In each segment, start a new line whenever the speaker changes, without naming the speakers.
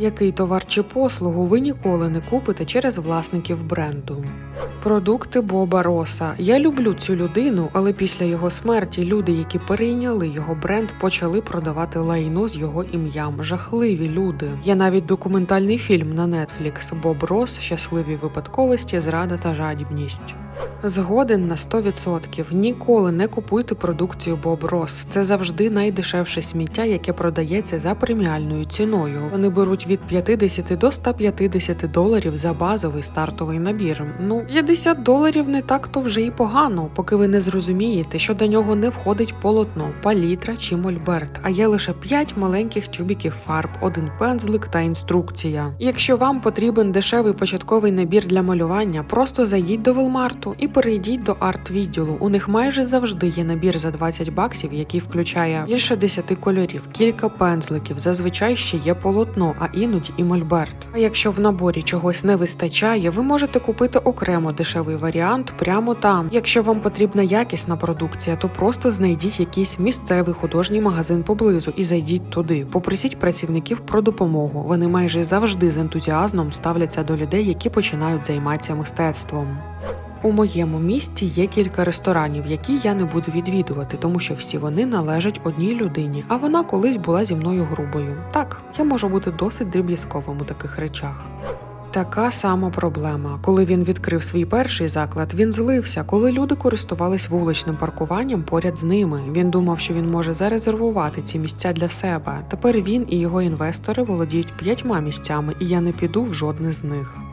Який товар чи послугу ви ніколи не купите через власників бренду? Продукти Боба Роса. Я люблю цю людину, але після його смерті люди, які перейняли його бренд, почали продавати лайно з його ім'ям. Жахливі люди. Є навіть документальний фільм на Netflix Боб Рос, щасливі випадковості, зрада та жадібність. Згоден на 100%. Ніколи не купуйте продукцію Ross. Це завжди найдешевше сміття, яке продається за преміальною ціною. Вони беруть від 50 до 150 доларів за базовий стартовий набір. Ну, 50 доларів не так то вже і погано, поки ви не зрозумієте, що до нього не входить полотно, палітра чи мольберт, а є лише 5 маленьких тюбіків фарб, один пензлик та інструкція. Якщо вам потрібен дешевий початковий набір для малювання, просто зайдіть до Велмарту і перейдіть до арт-відділу. У них майже завжди є набір за 20 баксів, який включає більше 10 кольорів, кілька пензликів. Зазвичай ще є полотно, а іноді і мольберт. А якщо в наборі чогось не вистачає, ви можете купити окремо дешевий варіант прямо там. Якщо вам потрібна якісна продукція, то просто знайдіть якийсь місцевий художній магазин поблизу і зайдіть туди. Попросіть працівників про допомогу. Вони майже завжди з ентузіазмом ставляться до людей, які починають займатися мистецтвом. У моєму місті є кілька ресторанів, які я не буду відвідувати, тому що всі вони належать одній людині, а вона колись була зі мною грубою. Так, я можу бути досить дріб'язковим у таких речах. Така сама проблема. Коли він відкрив свій перший заклад, він злився, коли люди користувались вуличним паркуванням поряд з ними. Він думав, що він може зарезервувати ці місця для себе. Тепер він і його інвестори володіють п'ятьма місцями, і я не піду в жодне з них.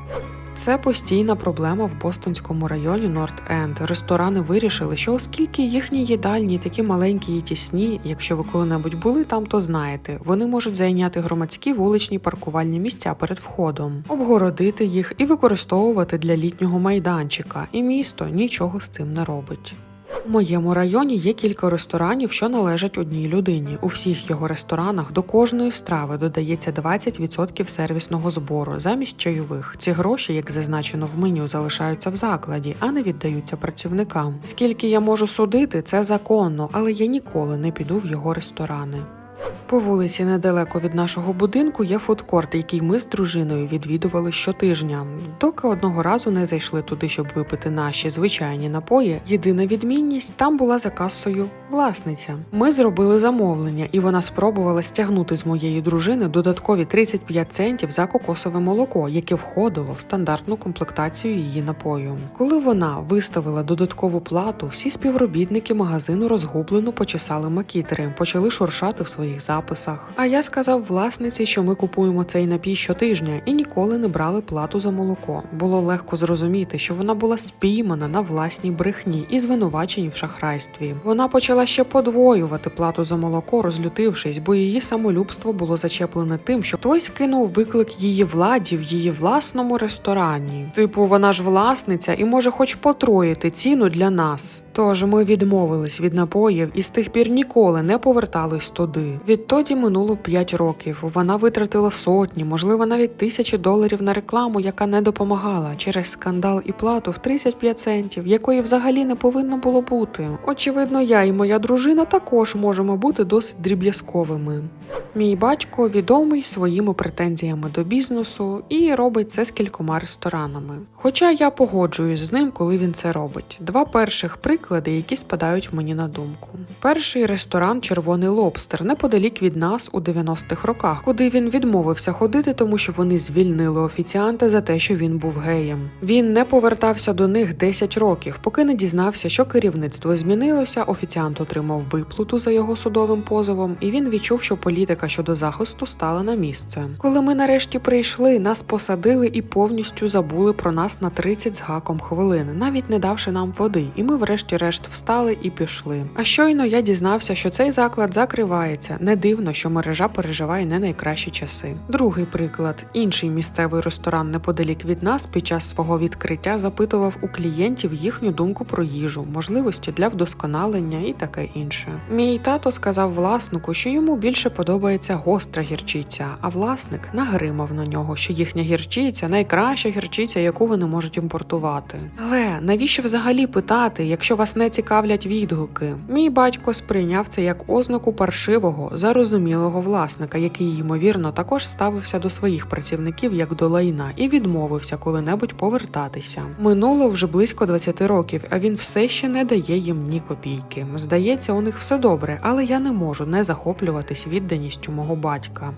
Це постійна проблема в Бостонському районі Норт-Енд. Ресторани вирішили, що оскільки їхні їдальні такі маленькі і тісні, якщо ви коли-небудь були там, то знаєте, вони можуть зайняти громадські вуличні паркувальні місця перед входом, обгородити їх і використовувати для літнього майданчика. І місто нічого з цим не робить. У моєму районі є кілька ресторанів, що належать одній людині. У всіх його ресторанах до кожної страви додається 20% сервісного збору замість чайових. Ці гроші, як зазначено в меню, залишаються в закладі, а не віддаються працівникам. Скільки я можу судити, це законно, але я ніколи не піду в його ресторани. По вулиці недалеко від нашого будинку є фудкорт, який ми з дружиною відвідували щотижня. Доки одного разу не зайшли туди, щоб випити наші звичайні напої. Єдина відмінність там була за касою власниця. Ми зробили замовлення, і вона спробувала стягнути з моєї дружини додаткові 35 центів за кокосове молоко, яке входило в стандартну комплектацію її напою. Коли вона виставила додаткову плату, всі співробітники магазину розгублено почесали макітери, почали шуршати в своїх записах. А я сказав власниці, що ми купуємо цей напій щотижня і ніколи не брали плату за молоко. Було легко зрозуміти, що вона була спіймана на власній брехні і звинуваченні в шахрайстві. Вона почала ще подвоювати плату за молоко, розлютившись, бо її самолюбство було зачеплене тим, що хтось кинув виклик її владі в її власному ресторані. Типу, вона ж власниця і може хоч потроїти ціну для нас. Тож ми відмовились від напоїв і з тих пір ніколи не повертались туди. Відтоді минуло 5 років. Вона витратила сотні, можливо, навіть тисячі доларів на рекламу, яка не допомагала через скандал і плату в 35 центів, якої взагалі не повинно було бути. Очевидно, я і моя дружина також можемо бути досить дріб'язковими. Мій батько відомий своїми претензіями до бізнесу і робить це з кількома ресторанами. Хоча я погоджуюсь з ним, коли він це робить. Два перших приклади, які спадають мені на думку. Перший ресторан Червоний лобстер неподалік від нас у 90-х роках, куди він відмовився ходити, тому що вони звільнили офіціанта за те, що він був геєм. Він не повертався до них 10 років, поки не дізнався, що керівництво змінилося. Офіціант отримав виплату за його судовим позовом, і він відчув, що політика щодо захисту стала на місце. Коли ми нарешті прийшли, нас посадили і повністю забули про нас на 30 з гаком хвилин, навіть не давши нам води, і ми врешті-решт встали і пішли. А щойно я дізнався, що цей заклад закривається. Не дивно, що мережа переживає не найкращі часи. Другий приклад: інший місцевий ресторан неподалік від нас під час свого відкриття запитував у клієнтів їхню думку про їжу, можливості для вдосконалення і таке інше. Мій тато сказав власнику, що йому більше подобається гостра гірчиця, а власник нагримав на нього, що їхня гірчиця найкраща гірчиця, яку вони можуть імпортувати. Але. Навіщо взагалі питати, якщо вас не цікавлять відгуки? Мій батько сприйняв це як ознаку паршивого, зарозумілого власника, який ймовірно також ставився до своїх працівників як до лайна і відмовився коли-небудь повертатися. Минуло вже близько 20 років, а він все ще не дає їм ні копійки. Здається, у них все добре, але я не можу не захоплюватись відданістю мого батька.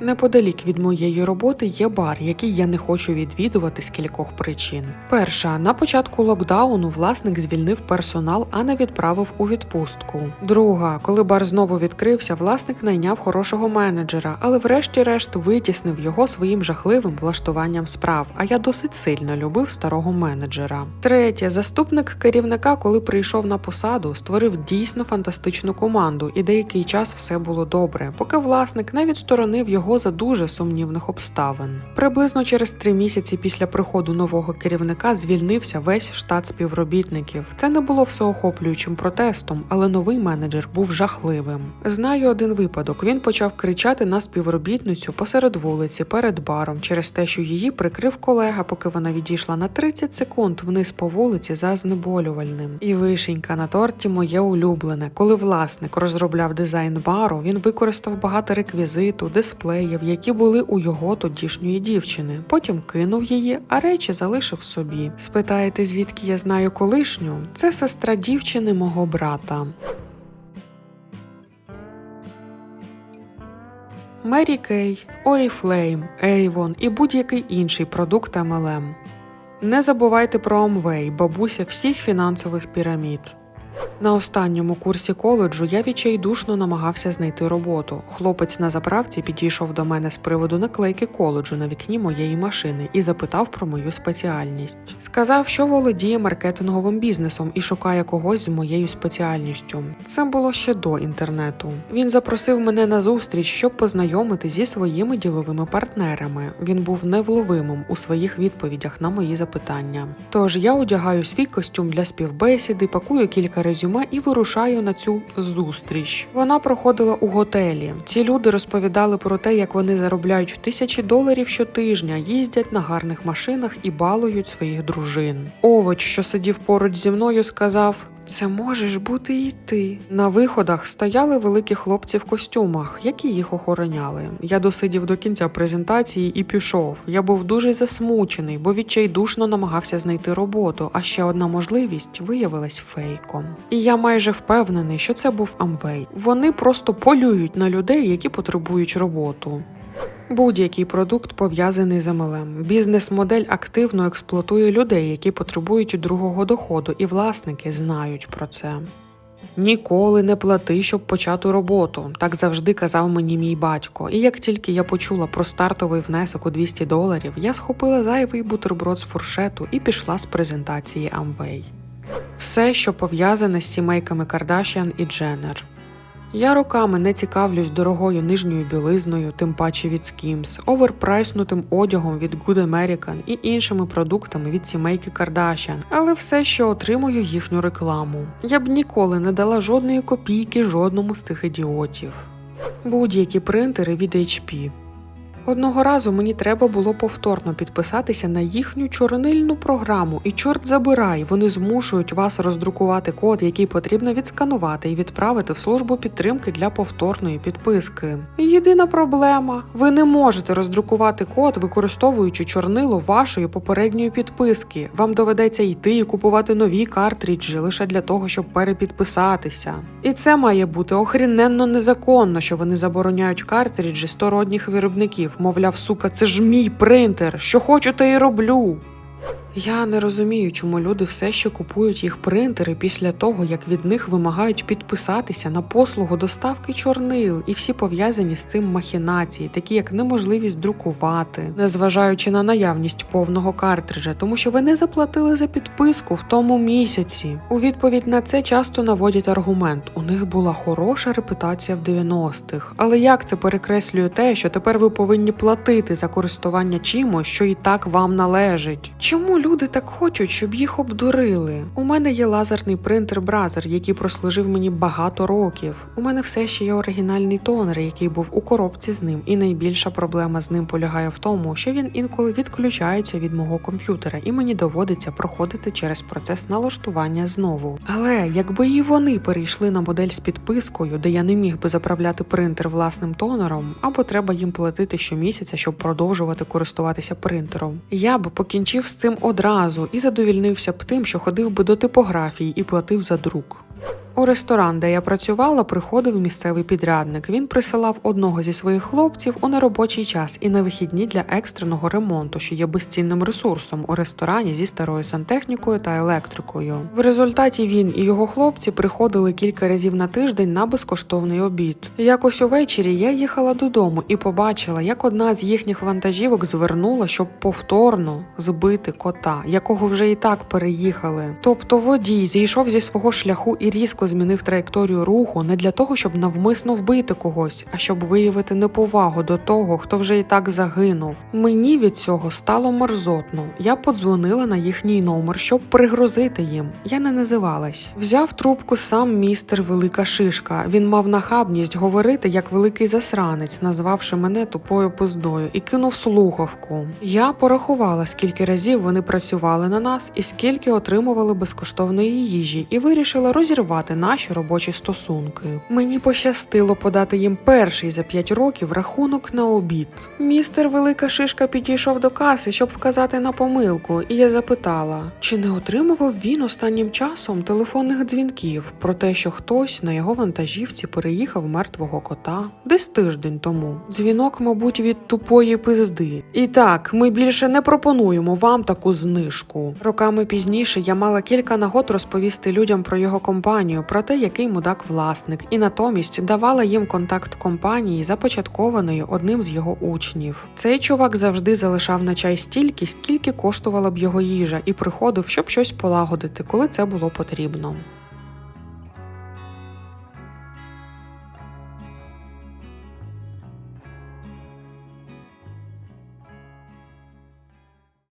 Неподалік від моєї роботи є бар, який я не хочу відвідувати з кількох причин. Перша на початку локдауну власник звільнив персонал, а не відправив у відпустку. Друга, коли бар знову відкрився, власник найняв хорошого менеджера, але врешті-решт витіснив його своїм жахливим влаштуванням справ. А я досить сильно любив старого менеджера. Третє, заступник керівника, коли прийшов на посаду, створив дійсно фантастичну команду, і деякий час все було добре, поки власник не відсторонив його за дуже сумнівних обставин. Приблизно через три місяці після приходу нового керівника звільнився весь штат співробітників. Це не було всеохоплюючим протестом, але новий менеджер був жахливим. Знаю один випадок. Він почав кричати на співробітницю посеред вулиці перед баром через те, що її прикрив колега, поки вона відійшла на 30 секунд вниз по вулиці за знеболювальним. І вишенька на торті моє улюблене. Коли власник розробляв дизайн бару, він використав багато реквізиту, дисплеїв, які були у його тодішньої дівчини. Потім кинув її, а речі залишив собі. Спитаєте, звідки я знаю колишню? Це сестра дівчини мого брата. Мері Кей, Oriflame, Avon і будь-який інший продукт MLM. Не забувайте про Amway, бабуся всіх фінансових пірамід. На останньому курсі коледжу я відчайдушно намагався знайти роботу. Хлопець на заправці підійшов до мене з приводу наклейки коледжу на вікні моєї машини і запитав про мою спеціальність. Сказав, що володіє маркетинговим бізнесом і шукає когось з моєю спеціальністю. Це було ще до інтернету. Він запросив мене на зустріч, щоб познайомити зі своїми діловими партнерами. Він був невловимим у своїх відповідях на мої запитання. Тож я одягаю свій костюм для співбесіди, пакую кілька резюме і вирушаю на цю зустріч. Вона проходила у готелі. Ці люди розповідали про те, як вони заробляють тисячі доларів щотижня, їздять на гарних машинах і балують своїх дружин. Овоч, що сидів поруч зі мною, сказав. Це можеш бути і ти. На виходах стояли великі хлопці в костюмах, які їх охороняли. Я досидів до кінця презентації і пішов. Я був дуже засмучений, бо відчайдушно намагався знайти роботу, а ще одна можливість виявилась фейком. І я майже впевнений, що це був Амвей. Вони просто полюють на людей, які потребують роботу. Будь-який продукт пов'язаний з MLM. Бізнес-модель активно експлуатує людей, які потребують другого доходу, і власники знають про це. Ніколи не плати, щоб почати роботу. Так завжди казав мені мій батько. І як тільки я почула про стартовий внесок у 200 доларів, я схопила зайвий бутерброд з фуршету і пішла з презентації Amway. Все, що пов'язане з сімейками Кардашіан і Дженнер. Я роками не цікавлюсь дорогою нижньою білизною, тим паче від Skims, оверпрайснутим одягом від Good American і іншими продуктами від сімейки Кардашян, але все ще отримую їхню рекламу. Я б ніколи не дала жодної копійки жодному з цих ідіотів. Будь-які принтери від HP. Одного разу мені треба було повторно підписатися на їхню чорнильну програму, і чорт забирай, вони змушують вас роздрукувати код, який потрібно відсканувати і відправити в службу підтримки для повторної підписки. Єдина проблема: ви не можете роздрукувати код, використовуючи чорнило вашої попередньої підписки. Вам доведеться йти і купувати нові картриджі лише для того, щоб перепідписатися. І це має бути охріненно незаконно, що вони забороняють картриджі сторонніх виробників. Мовляв, сука, це ж мій принтер. Що хочу, те й роблю. Я не розумію, чому люди все ще купують їх принтери після того, як від них вимагають підписатися на послугу доставки чорнил і всі пов'язані з цим махінації, такі як неможливість друкувати, незважаючи на наявність повного картриджа, тому що ви не заплатили за підписку в тому місяці. У відповідь на це часто наводять аргумент: у них була хороша репутація в 90-х. Але як це перекреслює те, що тепер ви повинні платити за користування чимось, що і так вам належить? Чому Люди так хочуть, щоб їх обдурили? У мене є лазерний принтер Бразер, який прослужив мені багато років. У мене все ще є оригінальний тонер, який був у коробці з ним. І найбільша проблема з ним полягає в тому, що він інколи відключається від мого комп'ютера, і мені доводиться проходити через процес налаштування знову. Але якби і вони перейшли на модель з підпискою, де я не міг би заправляти принтер власним тонером, або треба їм платити щомісяця, щоб продовжувати користуватися принтером. Я б покінчив з цим одразу і задовільнився б тим, що ходив би до типографії і платив за друк. У ресторан, де я працювала, приходив місцевий підрядник. Він присилав одного зі своїх хлопців у неробочий час і на вихідні для екстреного ремонту, що є безцінним ресурсом у ресторані зі старою сантехнікою та електрикою. В результаті він і його хлопці приходили кілька разів на тиждень на безкоштовний обід. Якось увечері я їхала додому і побачила, як одна з їхніх вантажівок звернула, щоб повторно збити кота, якого вже і так переїхали. Тобто водій зійшов зі свого шляху і різко змінив траєкторію руху не для того, щоб навмисно вбити когось, а щоб виявити неповагу до того, хто вже і так загинув. Мені від цього стало мерзотно. Я подзвонила на їхній номер, щоб пригрозити їм. Я не називалась. Взяв трубку сам містер Велика Шишка. Він мав нахабність говорити як великий засранець, назвавши мене тупою пиздою, і кинув слухавку. Я порахувала, скільки разів вони працювали на нас і скільки отримували безкоштовної їжі, і вирішила розірвати наші робочі стосунки. Мені пощастило подати їм перший за п'ять років рахунок на обід. Містер Велика Шишка підійшов до каси, щоб вказати на помилку, і я запитала, чи не отримував він останнім часом телефонних дзвінків про те, що хтось на його вантажівці переїхав мертвого кота десь тиждень тому. Дзвінок, мабуть, від тупої пизди. І так, ми більше не пропонуємо вам таку знижку. Роками пізніше я мала кілька нагод розповісти людям про його компанію, про те, який мудак власник, і натомість давала їм контакт компанії, започаткованої одним з його учнів. Цей чувак завжди залишав на чай стільки, скільки коштувала б його їжа, і приходив, щоб щось полагодити, коли це було потрібно.